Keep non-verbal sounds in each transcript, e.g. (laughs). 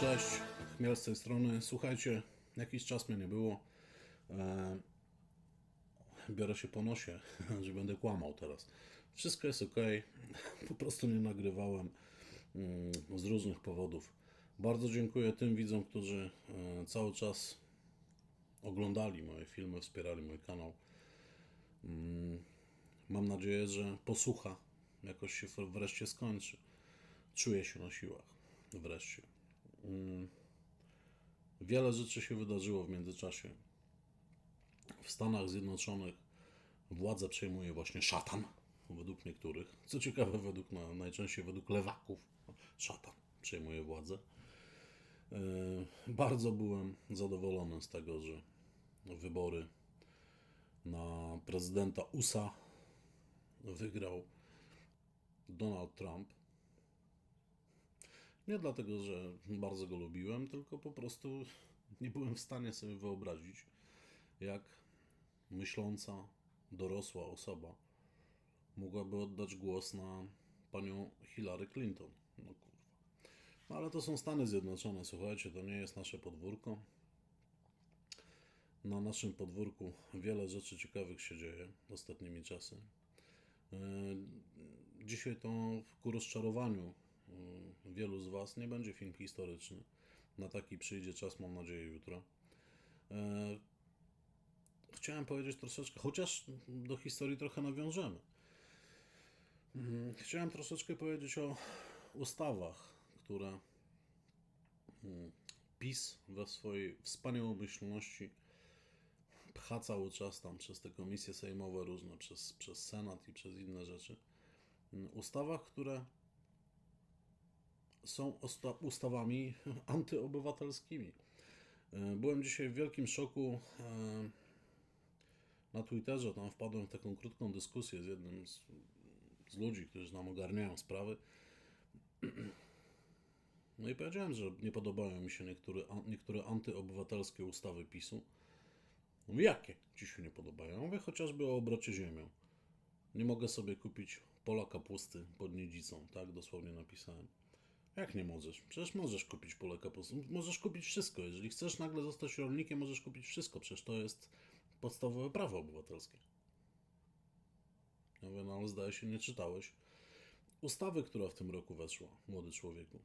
Cześć, Chmiel z tej strony. Słuchajcie, jakiś czas mnie nie było. E, biorę się po nosie, (laughs) że będę kłamał teraz. Wszystko jest ok, (laughs) po prostu nie nagrywałem mm, z różnych powodów. Bardzo dziękuję tym widzom, którzy e, cały czas oglądali moje filmy, wspierali mój kanał. Mm, Mam nadzieję, że posłucha jakoś się wreszcie skończy. Czuję się na siłach. Wreszcie. Wiele rzeczy się wydarzyło w międzyczasie. W Stanach Zjednoczonych władzę przejmuje właśnie szatan, według niektórych. Co ciekawe, według na, najczęściej według lewaków, szatan przejmuje władzę. Yy, Bardzo byłem zadowolony z tego, że wybory na prezydenta USA wygrał Donald Trump. Nie dlatego, że bardzo go lubiłem, tylko po prostu nie byłem w stanie sobie wyobrazić, jak myśląca, dorosła osoba mogłaby oddać głos na panią Hillary Clinton. No. No ale to są Stany Zjednoczone, słuchajcie, to nie jest nasze podwórko. Na naszym podwórku wiele rzeczy ciekawych się dzieje ostatnimi czasy. Yy, Dzisiaj to ku rozczarowaniu yy, wielu z Was nie będzie film historyczny. Na taki przyjdzie czas, mam nadzieję, jutro. Yy, Chciałem powiedzieć troszeczkę, chociaż do historii trochę nawiążemy. Yy, Chciałem troszeczkę powiedzieć o ustawach, które yy, PiS we swojej wspaniałomyślności pcha cały czas tam przez te komisje sejmowe różne, przez, przez Senat i przez inne rzeczy. Ustawach, które są ustawami (laughs) antyobywatelskimi. E, Byłem dzisiaj w wielkim szoku e, na Twitterze. Tam wpadłem w taką krótką dyskusję z jednym z, z ludzi, którzy nam ogarniają sprawy. (clears throat) No i powiedziałem, że nie podobają mi się niektóre, niektóre antyobywatelskie ustawy PiSu. Mówię, jakie ci się nie podobają? Mówię chociażby o obrocie ziemią. Nie mogę sobie kupić pola kapusty pod niedzicą, tak dosłownie napisałem. Jak nie możesz? Przecież możesz kupić pole kapusty. Możesz kupić wszystko. Jeżeli chcesz nagle zostać rolnikiem, możesz kupić wszystko. Przecież to jest podstawowe prawo obywatelskie. Ja mówię, no ale zdaje się, nie czytałeś ustawy, która w tym roku weszła, młody człowieku.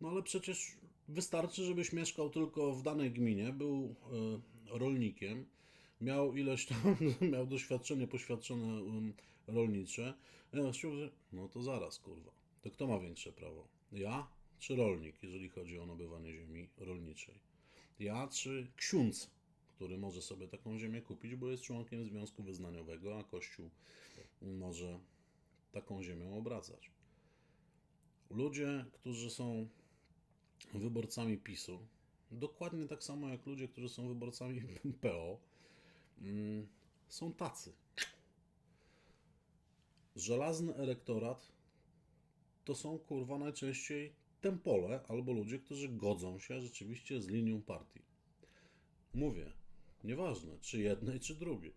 No ale przecież wystarczy, żebyś mieszkał tylko w danej gminie, był e, rolnikiem, miał ileś tam, (laughs) miał doświadczenie, poświadczone um, rolnicze. No to zaraz, kurwa. To kto ma większe prawo? Ja czy rolnik, jeżeli chodzi o nabywanie ziemi rolniczej? Ja czy ksiądz, który może sobie taką ziemię kupić, bo jest członkiem związku wyznaniowego, a Kościół może taką ziemią obracać. Ludzie, którzy są wyborcami PiSu, dokładnie tak samo jak ludzie, którzy są wyborcami (laughs) PO, mm, są tacy. Żelazny elektorat to są kurwa najczęściej tempole albo ludzie, którzy godzą się rzeczywiście z linią partii. Mówię, nieważne czy jednej, czy drugiej.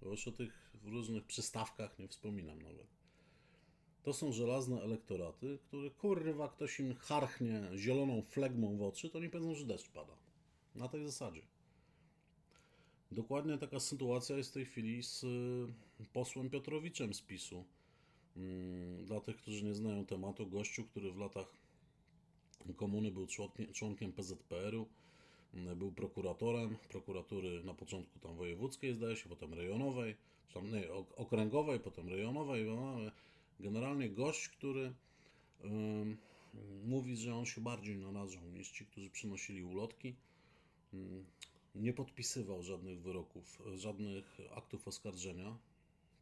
Bo już o tych różnych przystawkach nie wspominam nawet. To są żelazne elektoraty, które kurwa ktoś im harchnie zieloną flegmą w oczy, to nie powiedzą, że deszcz pada. Na tej zasadzie. Dokładnie taka sytuacja jest w tej chwili z y, posłem Piotrowiczem z PiSu. Mm, Dla tych, którzy nie znają tematu, gościu, który w latach komuny był członkiem, PZPR-u, mm, był prokuratorem prokuratury na początku tam wojewódzkiej, zdaje się, potem rejonowej, czy tam nie, ok- okręgowej, potem rejonowej. Generalnie gość, który mówi, że on się bardziej narażał niż ci, którzy przynosili ulotki nie podpisywał żadnych wyroków, żadnych aktów oskarżenia.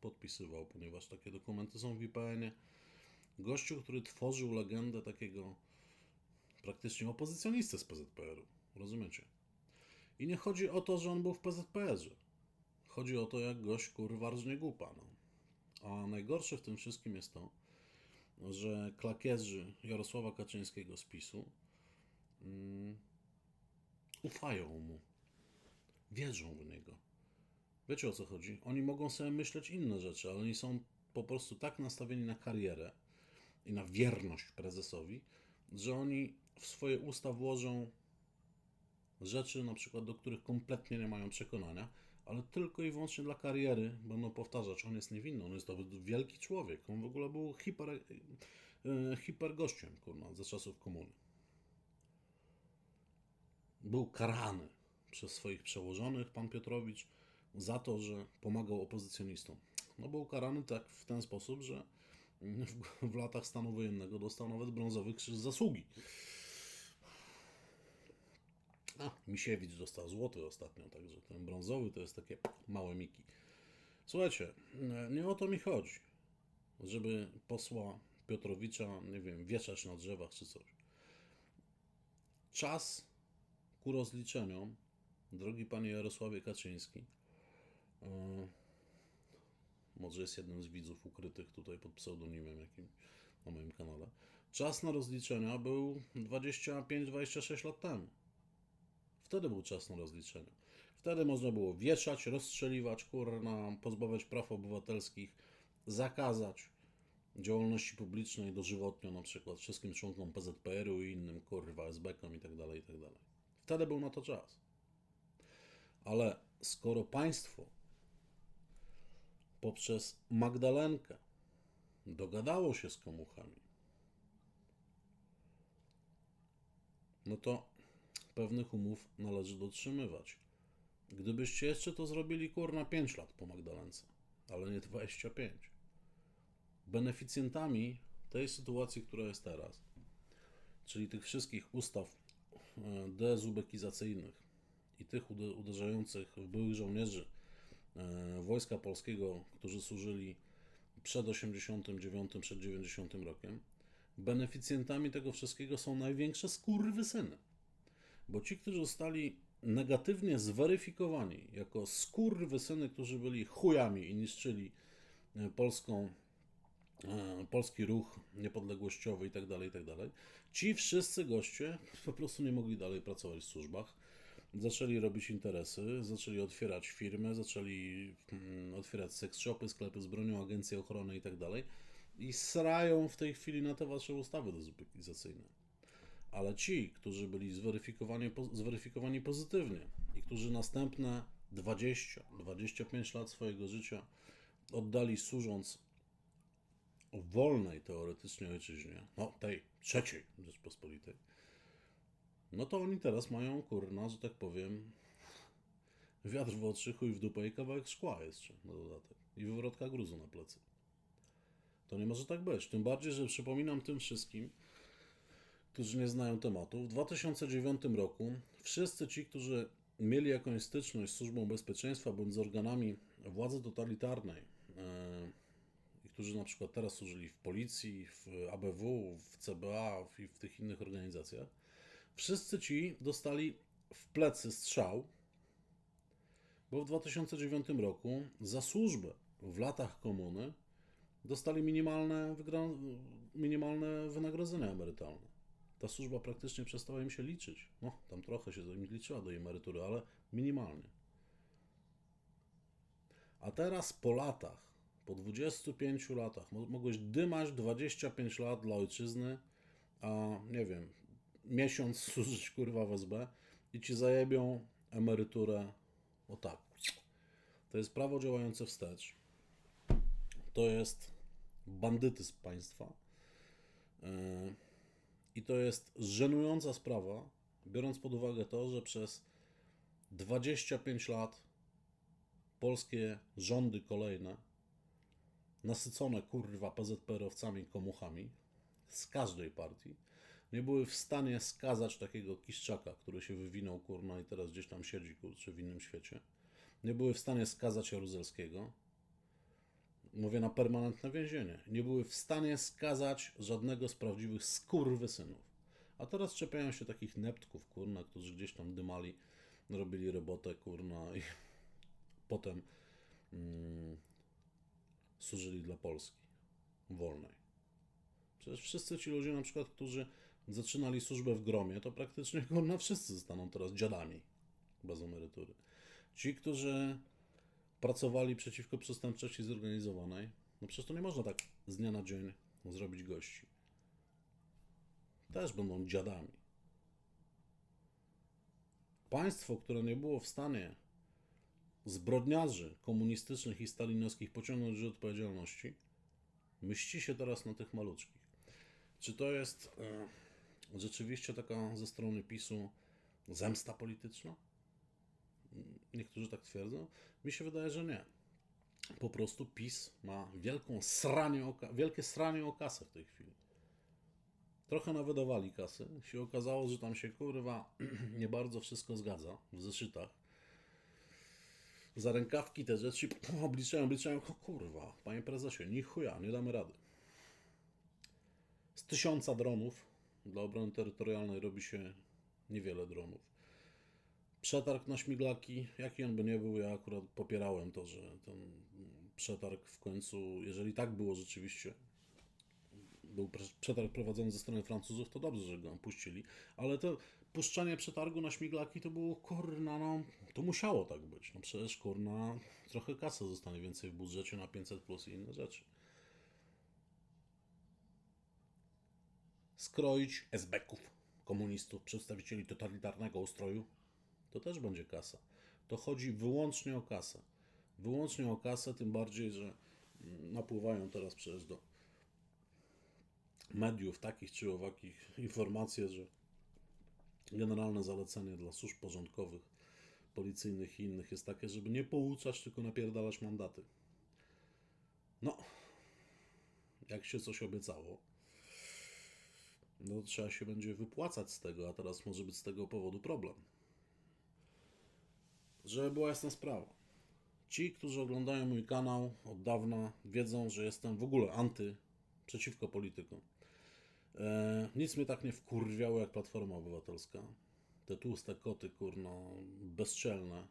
Podpisywał, ponieważ takie dokumenty są w IPN-ie. Gościu, który tworzył legendę takiego praktycznie opozycjonisty z PZPR-u. Rozumiecie? I nie chodzi o to, że on był w PZPR-ze. Chodzi o to, jak gość kurwa rżnie głupa. No. A najgorsze w tym wszystkim jest to, że klakierzy Jarosława Kaczyńskiego z PiSu mm, ufają mu, wierzą w niego. Wiecie o co chodzi? Oni mogą sobie myśleć inne rzeczy, ale oni są po prostu tak nastawieni na karierę i na wierność prezesowi, że oni w swoje usta włożą rzeczy, na przykład do których kompletnie nie mają przekonania, ale tylko i wyłącznie dla kariery będą powtarzać, on jest niewinny, on jest to wielki człowiek, on w ogóle był hiper, e, hipergościem, kurwa, ze czasów komuny. Był karany przez swoich przełożonych, pan Piotrowicz, za to, że pomagał opozycjonistom. No był karany tak w ten sposób, że w, w latach stanu wojennego dostał nawet brązowy krzyż zasługi. A, Misiewicz dostał złoty ostatnio, także ten brązowy to jest takie małe miki. Słuchajcie, e, nie o to mi chodzi, żeby posła Piotrowicza, nie wiem, wieszać na drzewach czy coś. Czas ku rozliczeniom, drogi panie Jarosławie Kaczyński, e, może jest jednym z widzów ukrytych tutaj pod pseudonimem jakim na moim kanale. Czas na rozliczenia był 25-26 lat temu. Wtedy był czas na rozliczenia. Wtedy można było wieszać, rozstrzeliwać, kurna, pozbawiać praw obywatelskich, zakazać działalności publicznej dożywotnio, na przykład wszystkim członkom PZPR-u i innym, kurwa, SB-kom i tak dalej, i tak dalej. Wtedy był na to czas. Ale skoro państwo poprzez Magdalenkę dogadało się z komuchami, no to pewnych umów należy dotrzymywać. Gdybyście jeszcze to zrobili kurna 5 lat po Magdalence, ale nie 25. Beneficjentami tej sytuacji, która jest teraz, czyli tych wszystkich ustaw e, dezubekizacyjnych i tych ude- uderzających w byłych żołnierzy e, Wojska Polskiego, którzy służyli przed 89, przed 90 rokiem, beneficjentami tego wszystkiego są największe skurwysyny. Bo ci, którzy zostali negatywnie zweryfikowani jako skurwysyny, którzy byli chujami i niszczyli e, polską, e, polski ruch niepodległościowy i tak dalej, i tak ci wszyscy goście po prostu nie mogli dalej pracować w służbach. Zaczęli robić interesy, zaczęli otwierać firmy, zaczęli mm, otwierać seks shopy, sklepy z bronią, agencje ochrony i tak. I srają w tej chwili na te wasze ustawy dezubekizacyjne ale ci, którzy byli zweryfikowani, zweryfikowani pozytywnie i którzy następne 20-25 lat swojego życia oddali służąc wolnej teoretycznie ojczyźnie, no tej trzeciej Rzeczpospolitej, no to oni teraz mają, kurna, że tak powiem, wiatr w oczy, chuj w dupę i kawałek szkła jeszcze na dodatek. I wywrotka gruzu na plecy. To nie może tak być. Tym bardziej, że przypominam tym wszystkim, którzy nie znają tematu, w 2009 roku wszyscy ci, którzy mieli jakąś styczność z służbą bezpieczeństwa bądź z organami władzy totalitarnej i którzy na przykład teraz służyli w policji, w ABW, w CBA i w tych innych organizacjach, wszyscy ci dostali w plecy strzał, bo w 2009 roku za służbę w latach komuny dostali minimalne, minimalne wynagrodzenia emerytalne ta służba praktycznie przestała im się liczyć. No, tam trochę się im liczyła do emerytury, ale minimalnie. A teraz po latach, po 25 latach, mo- mogłeś dymać 25 lat dla ojczyzny, a nie wiem, miesiąc (laughs) służyć kurwa w SB i ci zajebią emeryturę o tak. To jest prawo działające wstecz. To jest bandytyzm państwa. Yy, i to jest żenująca sprawa, biorąc pod uwagę to, że przez 25 lat polskie rządy kolejne, nasycone kurwa PZPR-owcami, komuchami z każdej partii, nie były w stanie skazać takiego Kiszczaka, który się wywinął kurna i teraz gdzieś tam siedzi kurczę w innym świecie. Nie były w stanie skazać Jaruzelskiego, mówię na permanentne więzienie. Nie były w stanie skazać żadnego z prawdziwych skurwysynów. A teraz czepiają się takich neptków, kurna, którzy gdzieś tam dymali, robili robotę, kurna, i (laughs) potem mm, służyli dla Polski wolnej. Przecież wszyscy ci ludzie, na przykład, którzy zaczynali służbę w gromie, to praktycznie kurna wszyscy zostaną teraz dziadami bez emerytury. Ci, którzy pracowali przeciwko przestępczości zorganizowanej, no przecież to nie można tak z dnia na dzień zrobić gości. Też będą dziadami. Państwo, które nie było w stanie zbrodniarzy komunistycznych i stalinowskich pociągnąć do odpowiedzialności, myśli się teraz na tych maluczkich. Czy to jest e, rzeczywiście taka ze strony PiSu zemsta polityczna? Niektórzy tak twierdzą. Mi się wydaje, że nie. Po prostu PiS ma wielką sranie o, wielkie sranie o kasę w tej chwili. Trochę nawydawali kasy. Się okazało, że tam się kurwa (clears throat) nie bardzo wszystko zgadza w zeszytach. Za rękawki te rzeczy (clears throat) obliczają, obliczają. O kurwa, panie prezesie, ni chuja, nie damy rady. Z tysiąca dronów dla obrony terytorialnej robi się niewiele dronów. Przetarg na śmiglaki, jaki on by nie był, ja akurat popierałem to, że ten przetarg w końcu, jeżeli tak było rzeczywiście, był przetarg prowadzony ze strony Francuzów, to dobrze, że go puścili, ale to puszczanie przetargu na śmiglaki to było kurna, no to musiało tak być. No przecież kurna, trochę kasy zostanie więcej w budżecie na 500 plus i inne rzeczy. Skroić esbeków, komunistów, przedstawicieli totalitarnego ustroju, to też będzie kasa. To chodzi wyłącznie o kasę. Wyłącznie o kasę, tym bardziej, że napływają teraz przecież do mediów takich czy owakich informacje, że generalne zalecenie dla służb porządkowych, policyjnych i innych jest takie, żeby nie pouczać, tylko napierdalać mandaty. No, jak się coś obiecało, no trzeba się będzie wypłacać z tego, a teraz może być z tego powodu problem. Żeby była jasna sprawa. Ci, którzy oglądają mój kanał od dawna, wiedzą, że jestem w ogóle anty, przeciwko politykom. E, nic mnie tak nie wkurwiało jak Platforma Obywatelska. Te tłuste koty, kurno, bezczelne,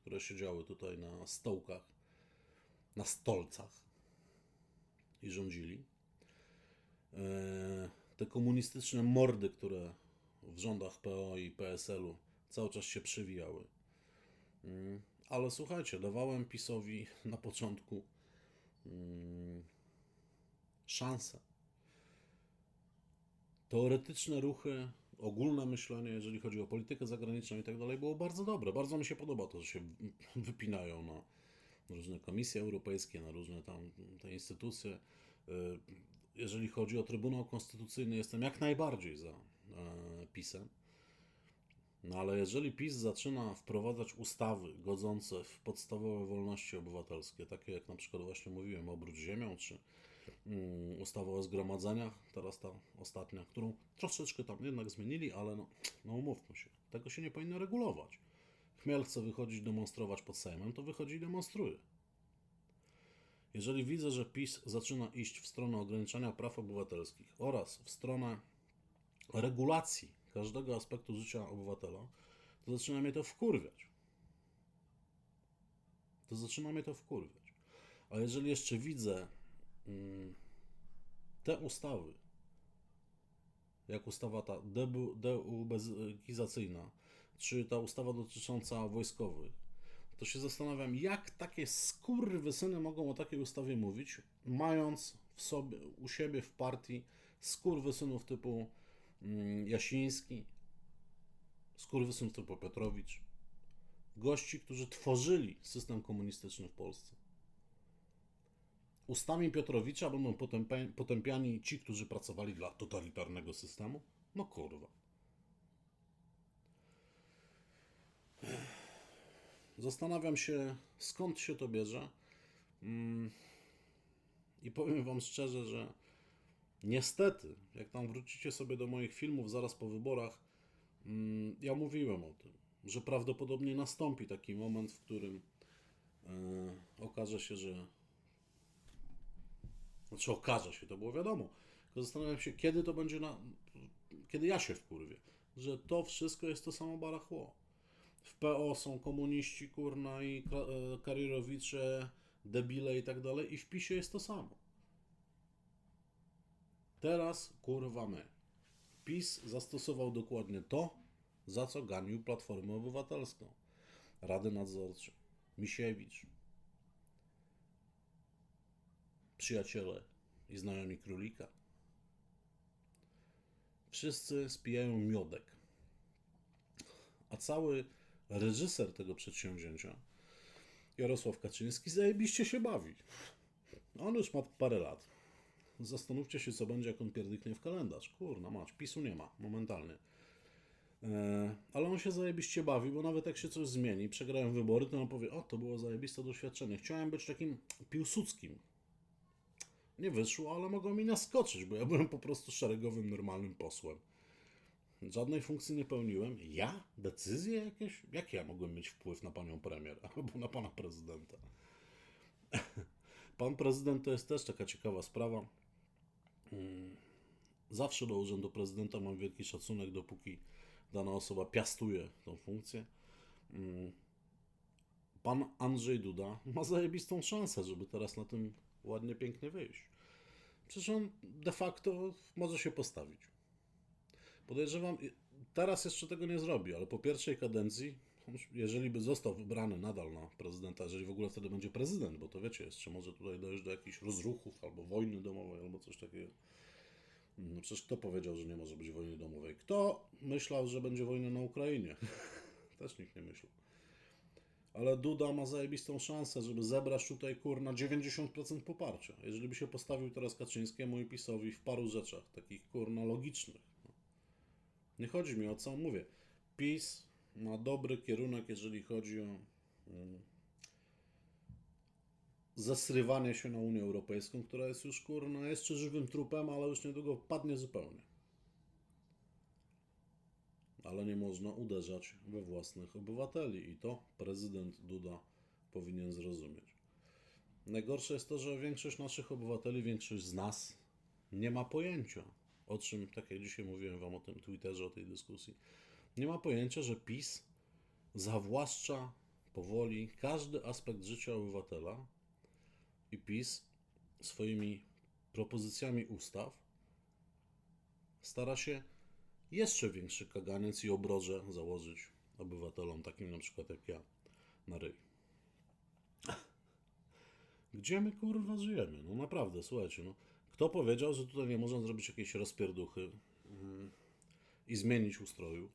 które siedziały tutaj na stołkach, na stolcach i rządzili. E, te komunistyczne mordy, które w rządach PO i PSL-u cały czas się przewijały. Mm, Ale słuchajcie, dawałem PiSowi na początku mm, szansę. Teoretyczne ruchy, ogólne myślenie, jeżeli chodzi o politykę zagraniczną i tak dalej, było bardzo dobre. Bardzo mi się podoba to, że się wypinają na różne komisje europejskie, na różne tam te instytucje. Y, Jeżeli chodzi o Trybunał Konstytucyjny, jestem jak najbardziej za e, PiSem. No ale jeżeli PiS zaczyna wprowadzać ustawy godzące w podstawowe wolności obywatelskie, takie jak na przykład właśnie mówiłem, obrót ziemią, czy mm, ustawa o zgromadzeniach, teraz ta ostatnia, którą troszeczkę tam jednak zmienili, ale no, no umówmy się, tego się nie powinno regulować. Chmiel chce wychodzić demonstrować pod Sejmem, to wychodzi i demonstruje. Jeżeli widzę, że PiS zaczyna iść w stronę ograniczania praw obywatelskich oraz w stronę regulacji każdego aspektu życia obywatela, to zaczyna mnie to wkurwiać. To zaczyna mnie to wkurwiać. A jeżeli jeszcze widzę mm, te ustawy, jak ustawa ta deubekizacyjna, czy ta ustawa dotycząca wojskowych, to się zastanawiam, jak takie skurwysyny mogą o takiej ustawie mówić, mając w sobie, u siebie w partii skurwysynów typu Jasiński, skurwysynów typu Petrowicz, gości, którzy tworzyli system komunistyczny w Polsce. Ustami Piotrowicza będą potępia- potępiani ci, którzy pracowali dla totalitarnego systemu? No kurwa. Zastanawiam się, skąd się to bierze. Mm, I powiem Wam szczerze, że niestety, jak tam wrócicie sobie do moich filmów zaraz po wyborach, mm, ja mówiłem o tym, że prawdopodobnie nastąpi taki moment, w którym e, okaże się, że. Znaczy, okaże się, to było wiadomo. Tylko zastanawiam się, kiedy to będzie na. Kiedy ja się wkurwię, że to wszystko jest to samo barachło. W PO są komuniści, kurna, i e, karierowicze, debile i tak dalej, i w PiSie jest to samo. Teraz, kurwa, my. PiS zastosował dokładnie to, za co ganił Platformę Obywatelską. Rady Nadzorcze, Misiewicz, przyjaciele i znajomi królika. Wszyscy spijają miodek. A cały reżyser tego przedsięwzięcia, Jarosław Kaczyński, zajebiście się bawi. On już ma parę lat. Zastanówcie się, co będzie, jak on pierdyknie w kalendarz. Kurna mać, PiSu nie ma momentalnie. E, ale on się zajebiście bawi, bo nawet jak się coś zmieni, przegrają wybory, to on powie, o, to było zajebiste doświadczenie. Chciałem być takim piłsudskim. Nie wyszło, ale mogło mi naskoczyć, bo ja byłem po prostu szeregowym, normalnym posłem. Żadnej funkcji nie pełniłem. Ja? Decyzje jakieś? Jak ja mogłem mieć wpływ na panią premier albo na pana prezydenta? (laughs) Pan prezydent to jest też taka ciekawa sprawa. Mm, Zawsze do urzędu prezydenta mam wielki szacunek, dopóki dana osoba piastuje tą funkcję. Mm, Pan Andrzej Duda ma zajebistą szansę, żeby teraz na tym ładnie, pięknie wyjść. Przecież on de facto może się postawić. Podejrzewam, teraz jeszcze tego nie zrobi, ale po pierwszej kadencji, jeżeli by został wybrany nadal na prezydenta, jeżeli w ogóle wtedy będzie prezydent, bo to wiecie, jeszcze może tutaj dojść do jakichś rozruchów albo wojny domowej, albo coś takiego. No przecież kto powiedział, że nie może być wojny domowej? Kto myślał, że będzie wojna na Ukrainie? (laughs) Też nikt nie myślał. Ale Duda ma zajebistą szansę, żeby zebrać tutaj kurna 90% poparcia. Jeżeli by się postawił teraz Kaczyńskiemu i PiSowi w paru rzeczach, takich kurna logicznych. Nie chodzi mi o co mówię. PiS ma dobry kierunek, jeżeli chodzi o zesrywanie się na Unię Europejską, która jest już kurna jeszcze żywym trupem, ale już niedługo padnie zupełnie. Ale nie można uderzać we własnych obywateli i to prezydent Duda powinien zrozumieć. Najgorsze jest to, że większość naszych obywateli, większość z nas nie ma pojęcia, o czym, tak jak dzisiaj mówiłem Wam o tym Twitterze, o tej dyskusji, nie ma pojęcia, że PiS zawłaszcza powoli każdy aspekt życia obywatela i PiS swoimi propozycjami ustaw stara się jeszcze większy kaganiec i obroże założyć obywatelom, takim na przykład jak ja, na ryj. Gdzie my kurwa żyjemy? No naprawdę, słuchajcie, no. Kto powiedział, że tutaj nie można zrobić jakiejś rozpierduchy mm, i zmienić ustroju?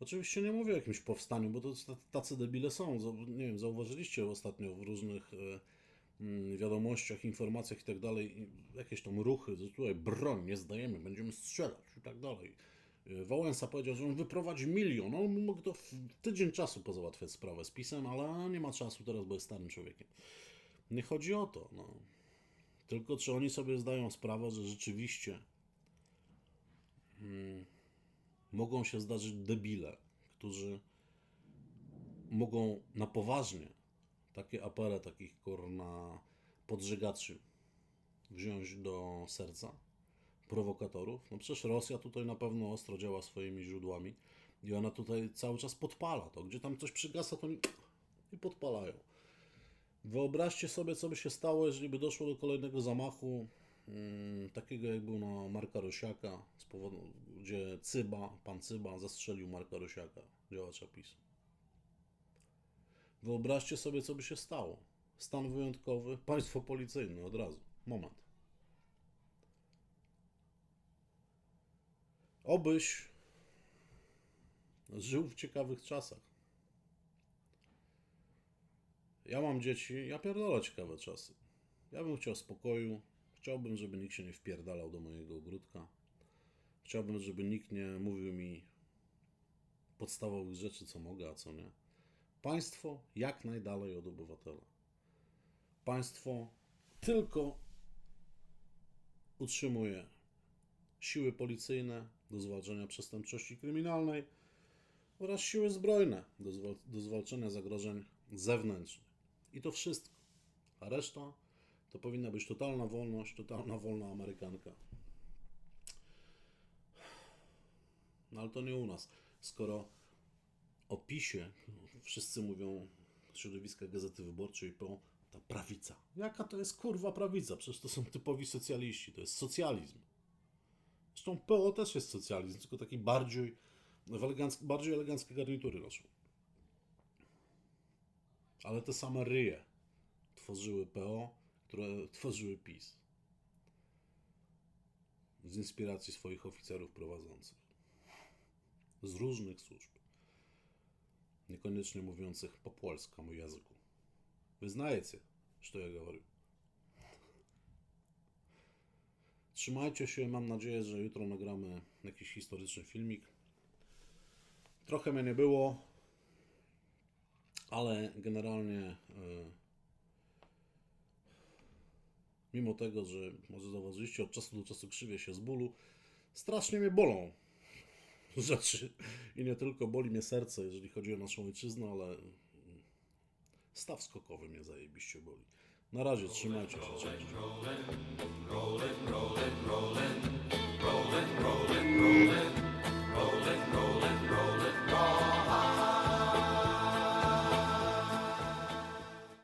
Oczywiście nie mówię o jakimś powstaniu, bo to tacy debile są. Nie wiem, zauważyliście ostatnio w różnych e, mm, wiadomościach, informacjach i tak dalej, jakieś tam ruchy, że tutaj broń nie zdajemy, będziemy strzelać i tak dalej. E, Wałęsa powiedział, że on wyprowadzi milion. On mógł to w tydzień czasu pozałatwiać sprawę z pisem, ale nie ma czasu teraz, bo jest starym człowiekiem. Nie chodzi o to. No. Tylko czy oni sobie zdają sprawę, że rzeczywiście mm, mogą się zdarzyć debile, którzy mogą na poważnie takie apele takich kurna podżegaczy wziąć do serca, prowokatorów. No przecież Rosja tutaj na pewno ostro działa swoimi źródłami i ona tutaj cały czas podpala to. Gdzie tam coś przygasa, to oni i podpalają. Wyobraźcie sobie, co by się stało, jeżeli by doszło do kolejnego zamachu, takiego jak był na Marka Rosiaka, z powodu, gdzie Cyba, pan Cyba zastrzelił Marka Rosiaka, działacza PiSu. Wyobraźcie sobie, co by się stało. Stan wyjątkowy, państwo policyjne od razu. Moment. Obyś żył w ciekawych czasach. Ja mam dzieci, ja pierdolę ciekawe czasy. Ja bym chciał spokoju, chciałbym, żeby nikt się nie wpierdalał do mojego ogródka. Chciałbym, żeby nikt nie mówił mi podstawowych rzeczy, co mogę, a co nie. Państwo jak najdalej od obywatela. Państwo tylko utrzymuje siły policyjne do zwalczania przestępczości kryminalnej oraz siły zbrojne do, zwal- do zwalczania zagrożeń zewnętrznych. I to wszystko. A reszta to powinna być totalna wolność, totalna wolna Amerykanka. No ale to nie u nas. Skoro o wszyscy mówią środowiska Gazety Wyborczej po ta prawica. Jaka to jest kurwa prawica? Przecież to są typowi socjaliści, to jest socjalizm. Zresztą PO też jest socjalizm, tylko taki bardziej, w elegancki, bardziej eleganckie garnitury noszą. Ale te same ryje tworzyły PO, które tworzyły PiS z inspiracji swoich oficerów prowadzących z różnych służb, niekoniecznie mówiących po polskiemu języku. Wyznajecie, co ja mówię. Trzymajcie się, mam nadzieję, że jutro nagramy jakiś historyczny filmik. Trochę mnie nie było, ale generalnie... Yy, mimo tego, że może zauważyliście, od czasu do czasu krzywię się z bólu, strasznie mnie bolą (laughs) rzeczy i nie tylko boli mnie serce, jeżeli chodzi o naszą ojczyznę, ale staw skokowy mnie zajebiście boli. Na razie, trzymajcie się, cześć. rolling, rolling, rolling, rolling, rolling, rolling.